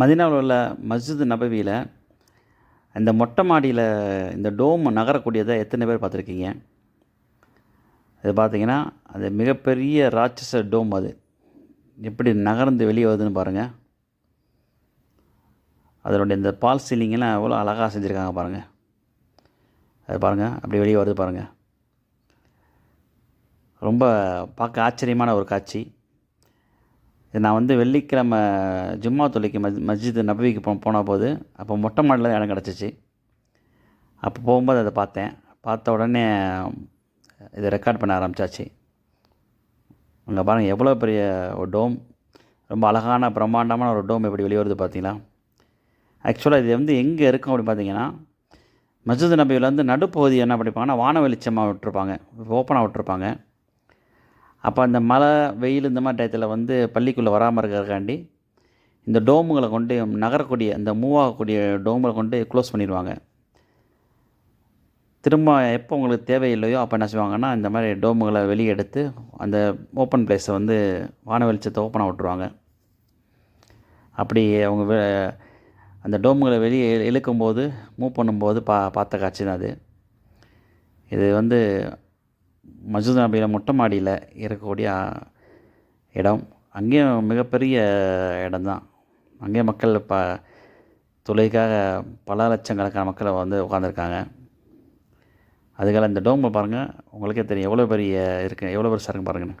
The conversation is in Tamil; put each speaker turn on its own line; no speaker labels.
மதீனாவில் உள்ள மஸ்ஜித் நபவியில் இந்த மொட்டை மாடியில் இந்த டோம் நகரக்கூடியதை எத்தனை பேர் பார்த்துருக்கீங்க? இது பார்த்தீங்கன்னா அது மிகப்பெரிய ராட்சச டோம் அது. எப்படி நகர்ந்து வெளியே வருதுன்னு பாருங்கள் அதனுடைய இந்த பால் சீலிங்கெல்லாம் எவ்வளோ அழகாக செஞ்சுருக்காங்க பாருங்கள் அது பாருங்கள் அப்படி வெளியே வருது பாருங்கள் ரொம்ப பார்க்க ஆச்சரியமான ஒரு காட்சி. நான் வந்து வெள்ளிக்கிழமை ஜும்மா தொலைக்கு மஸ் மஸ்ஜித் நபவிக்கு போ போன போது அப்போ மொட்டை மாடியில் தான் இடம் கிடச்சிச்சு. அப்போ போகும்போது அதை பார்த்தேன். பார்த்த உடனே இதை ரெக்கார்ட் பண்ண ஆரம்பித்தாச்சு அங்கே பாருங்கள் எவ்வளோ பெரிய ஒரு டோம் ரொம்ப அழகான பிரம்மாண்டமான ஒரு டோம் எப்படி வெளியே வருது பார்த்தீங்களா ஆக்சுவலாக இது வந்து எங்கே இருக்கும் அப்படின்னு பார்த்தீங்கன்னா மஸ்ஜித் நபியில் வந்து நடுப்பகுதி என்ன படிப்பாங்கன்னா வான வெளிச்சமாக விட்டுருப்பாங்க ஓப்பனாக விட்டுருப்பாங்க. அப்போ அந்த மழை வெயில் இந்த மாதிரி டயத்தில் வந்து பள்ளிக்குள்ளே வராமல் இருக்கிறதுக்காண்டி இந்த டோமுகளை கொண்டு நகரக்கூடிய இந்த மூவ் ஆகக்கூடிய டோமுகளை கொண்டு க்ளோஸ் பண்ணிடுவாங்க. திரும்ப எப்போ உங்களுக்கு தேவையில்லையோ அப்போ என்ன செய்வாங்கன்னா இந்த மாதிரி டோமுகளை வெளியே எடுத்து அந்த ஓப்பன் பிளேஸை வந்து வான வெளிச்சத்தை ஓப்பனாக விட்டுருவாங்க. அப்படி அவங்க அந்த டோமுகளை வெளியே இழுக்கும்போது மூவ் பண்ணும்போது பா பார்த்த காட்சி தான் அது. இது வந்து மஸ்ஜித் நபியில் மொட்டை மாடியில் இருக்கக்கூடிய இடம். அங்கேயும் மிகப்பெரிய இடம்தான். அங்கேயும் மக்கள் ப தொழுகைக்காக பல லட்சக்கணக்கான மக்கள் வந்து உட்காந்துருக்காங்க அதுக்காக இந்த டோமை பாருங்கள் உங்களுக்கே தெரியும். எவ்வளோ பெரிய இருக்குது எவ்வளோ பெருசாக இருக்குது பாருங்கன்னு